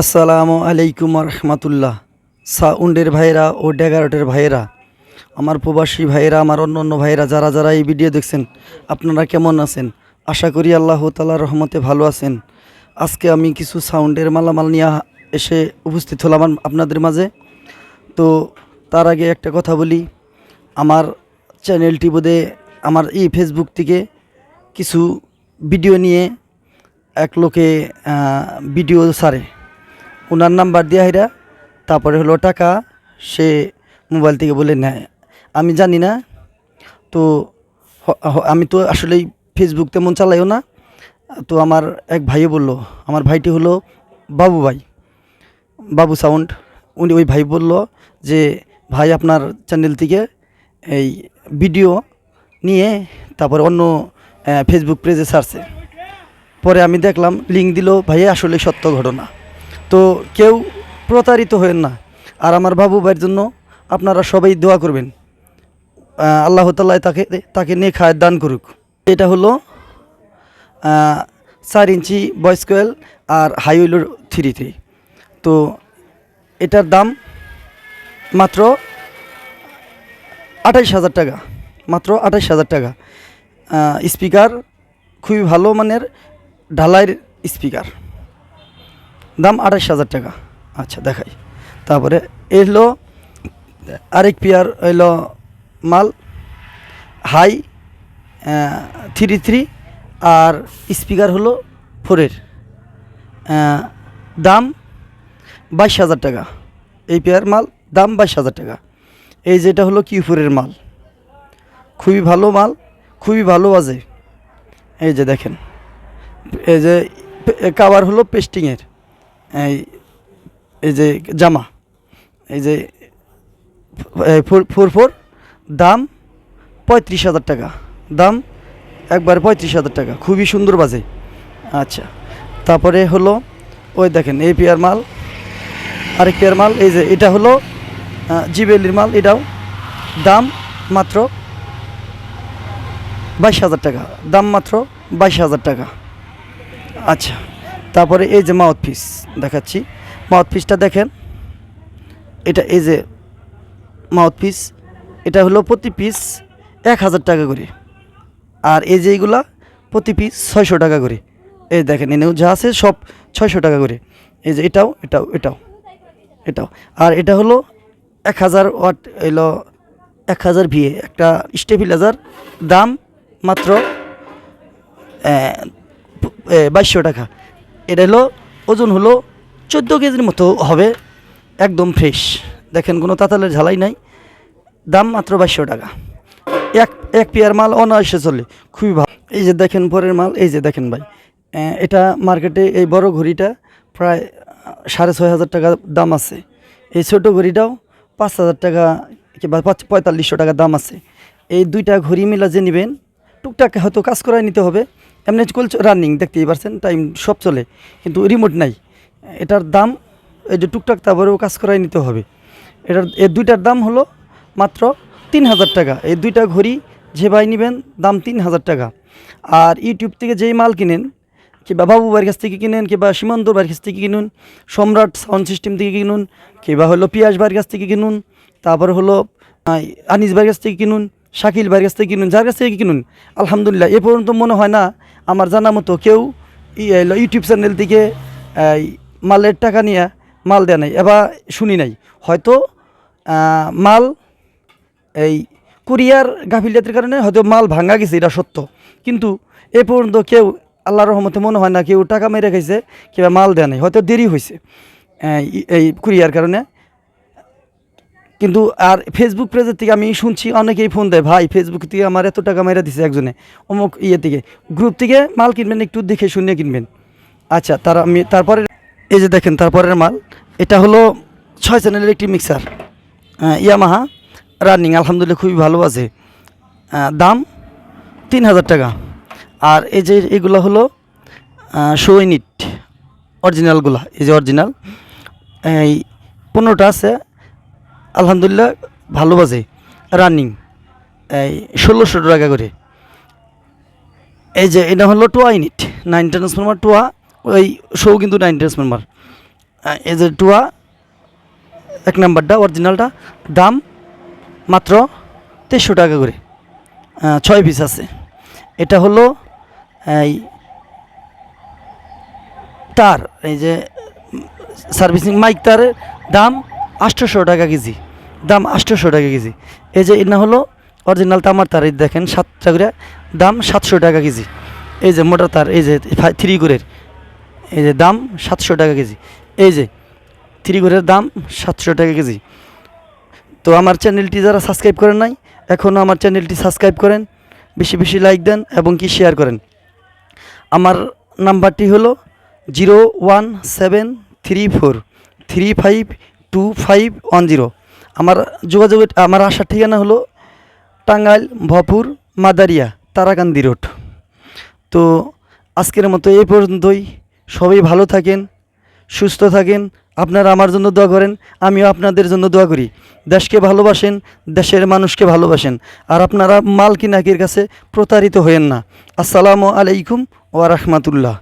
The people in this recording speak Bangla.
আসসালামু আলাইকুম রহমতুল্লাহ সাউন্ডের ভাইয়েরা ও ড্যাগারটের ভাইয়েরা, আমার প্রবাসী ভাইয়েরা, আমার অন্য অন্য ভাইয়েরা, যারা যারা এই ভিডিও দেখছেন, আপনারা কেমন আছেন? আশা করি আল্লাহ তালার রহমতে ভালো আছেন। আজকে আমি কিছু সাউন্ডের মালামাল নিয়ে এসে উপস্থিত হলাম আপনাদের মাঝে। তো তার আগে একটা কথা বলি, আমার চ্যানেলটি বোধে আমার এই ফেসবুক থেকে কিছু ভিডিও নিয়ে এক লোকে ভিডিও ছাড়ে ওনার নাম্বার দেওয়া হেরা তারপরে হলো টাকা, সে মোবাইল থেকে বলে নেয়। আমি জানি না, তো আমি তো আসলে ফেসবুক তেমন চালাইও না। তো আমার এক ভাইও বলল, আমার ভাইটি হলো বাবু ভাই। বাবু সাউন্ড উনি ওই ভাই বলল যে, ভাই আপনার চ্যানেল থেকে এই ভিডিও নিয়ে তারপর অন্য ফেসবুক পেজে ছাড়ছে পরে আমি দেখলাম লিঙ্ক দিল, ভাইয়া আসলে সত্য ঘটনা। তো কেউ প্রতারিত হবেন না। আর আমার বাবু ভাইয়ের জন্য আপনারা সবাই দোয়া করবেন। আল্লাহ তাল্লাহ তাকে তাকে নিয়ে খায় দান করুক। এটা হলো চার ইঞ্চি বয়েস কোয়েল আর হাই হইল থ্রি থ্রি। তো এটার দাম মাত্র আঠাইশ হাজার টাকা। মাত্র আঠাইশ হাজার টাকা। স্পিকার খুবই ভালো মানের, ঢালাইয়ের স্পিকার। দাম আঠাইশ হাজার টাকা। আচ্ছা দেখাই। তারপরে এই হলো, আরেক পেয়ার হইল মাল, হাই থ্রি থ্রি, আর স্পিকার হলো ফোরের দাম বাইশ হাজার টাকা। এই পেয়ার মাল, দাম বাইশ হাজার টাকা। এই যেটা হলো কিউফোরের মাল। খুবই ভালো মাল, খুবই ভালো বাজে। এই যে দেখেন, এই যে কাবার হলো পেস্টিংয়ের এই এই যে জামা, এই যে ফোর ফোর দাম পঁয়ত্রিশ হাজার টাকা, দাম একবার পঁয়ত্রিশ হাজার টাকা, খুবই সুন্দর বাজে। আচ্ছা তারপরে হলো, ওই দেখেন, এই পেয়ার মাল, আরেক পেয়ার মাল, এই যে এটা হলো জিবেলির মাল, এটাও দাম মাত্র বাইশ হাজার টাকা, দাম মাত্র বাইশ হাজার টাকা। আচ্ছা তারপরে এই যে মাউথ পিস দেখাচ্ছি। মাউথ পিসটা দেখেন। এটা এই যে মাউথ পিস এটা হলো প্রতি পিস এক হাজার টাকা করে। আর এই যে এইগুলা প্রতি পিস ছয়শো টাকা করে। এই দেখেন এনেও যা আছে সব ছয়শো টাকা করে। এই যে এটাও এটাও এটাও এটাও। আর এটা হলো এক হাজার ওয়াট, এলো এক হাজার ভিএ, একটা স্টেবিলাইজার। দাম মাত্র বাইশশো টাকা। এটা হলো, ওজন হলো চোদ্দ কেজির মতো হবে, একদম ফ্রেশ দেখেন, কোনো তাতালের ঝালাই নাই। দাম মাত্র বাইশশো টাকা। এক এক পেয়ার মাল অনায়াসে চলে। খুবই ভালো। এই যে দেখেন পরের মাল, এই যে দেখেন ভাই। এটা মার্কেটে এই বড় ঘড়িটা প্রায় সাড়ে ছয় হাজার টাকা দাম আছে। এই ছোটো ঘড়িটাও পাঁচ হাজার টাকা কিংবা পাঁচ, পঁয়তাল্লিশশো টাকা দাম আছে। এই দুইটা ঘড়ি মিলা যে নেবেন, টুকটাক হয়তো কাজ করায় নিতে হবে। এমনি চল রানিং দেখতেই পারছেন টাইম সব চলে, কিন্তু রিমোট নাই। এটার দাম, এই যে টুকটাক তারপরেও কাজ করাই নিতে হবে। এটার, এই দুইটার দাম হলো মাত্র তিন হাজার টাকা। এই দুইটা ঘড়ি যে ভাই নেবেন, দাম তিন হাজার টাকা। আর ইউটিউব থেকে যেই মাল কিনেন, কিংবা বাবু বাড়ির কাছ থেকে কিনেন, কিংবা সীমান্ত বাড়ির কাছ থেকে কিনুন, সম্রাট সাউন্ড সিস্টেম থেকে কিনুন, কিংবা হলো পিয়াস বাড়ির কাছ থেকে কিনুন, তারপর হলো আনিস বাড়ির কাছ থেকে কিনুন, শাকিল বাড়ির কাছ থেকে কিনুন, যার কাছ থেকে কিনুন, আলহামদুলিল্লাহ, এ পর্যন্ত মনে হয় না আমার জানা মতো কেউ ইউটিউব চ্যানেল থেকে মালের টাকা নিয়ে মাল দেয় নাই এবার শুনি নাই। হয়তো মাল, এই, কুরিয়ার গাফিলিয়াতের কারণে হয়তো মাল ভাঙা গেছে, এটা সত্য। কিন্তু এ পর্যন্ত কেউ, আল্লাহর রহমতে মনে হয় না কেউ টাকা মেরে খাইছে, কিংবা মাল দেয় নাই, হয়তো দেরি হয়েছে এই কুরিয়ার কারণে। কিন্তু আর ফেসবুক পেজের থেকে আমি শুনছি, অনেকেই ফোন দেয়, ভাই ফেসবুক থেকে আমার এত টাকা মেরে দিছে একজনে, অমুক ইয়ে থেকে। গ্রুপ থেকে মাল কিনবেন, একটু দেখে শুনে কিনবেন। আচ্ছা তার আমি, তারপরে, এই যে দেখেন, তারপরের মাল, এটা হলো ছয় চ্যানেলের একটি মিক্সার ইয়ামাহা রানিং আলহামদুলিল্লাহ খুবই ভালো আছে। দাম তিন হাজার টাকা। আর এই যে এগুলো হলো শো ইউনিট অরিজিনালগুলা এই যে অরিজিনাল এই পনেরোটা আছে। আলহামদুলিল্লাহ ভালো বাজে। রানিং এই ষোলোশো টাকা করে। এই যে এটা হলো টোয়া ইউনিট নাইন ট্রান্সফরমার টোয়া, ওই শো কিন্তু নাইন ট্রান্সফরমার এই যে টুয়া, এক নাম্বারটা অরিজিনালটা দাম মাত্র তেইশশো টাকা করে। ছয় পিস আছে। এটা হলো, এই তার, এই যে সার্ভিসিং মাইক তারের দাম আটশোশো টাকা কেজি। দাম আটশোশো টাকা কেজি। এই যে এটা হলো অরিজিনাল তামার তার, এই দেখেন সাতটা করে। দাম সাতশো টাকা কেজি। এই যে মোটা তার, এই যে থ্রি কোরের এই যে দাম সাতশো টাকা কেজি। এই যে থ্রি কোরের দাম সাতশো টাকা কেজি। তো আমার চ্যানেলটি যারা সাবস্ক্রাইব করেন নাই, এখনও আমার চ্যানেলটি সাবস্ক্রাইব করেন, বেশি বেশি লাইক দেন এবং কি শেয়ার করেন। আমার নাম্বারটি হলো zero one seven three four three five two five one zero আমার যোগাযোগের, আমার আসার ঠিকানা হলো টাঙ্গাইল, ভপুর, মাদারিয়া, তারাকান্দি রোড। তো আজকের মতো এই পর্যন্তই। সবাই ভালো থাকেন, সুস্থ থাকেন, আপনারা আমার জন্য দোয়া করেন, আমিও আপনাদের জন্য দোয়া করি। দেশকে ভালোবাসেন, দেশের মানুষকে ভালোবাসেন, আর আপনারা মাল কিনাকির কাছে প্রতারিত হয়েন না। আসসালামু আলাইকুম ওয়া রাহমাতুল্লাহ।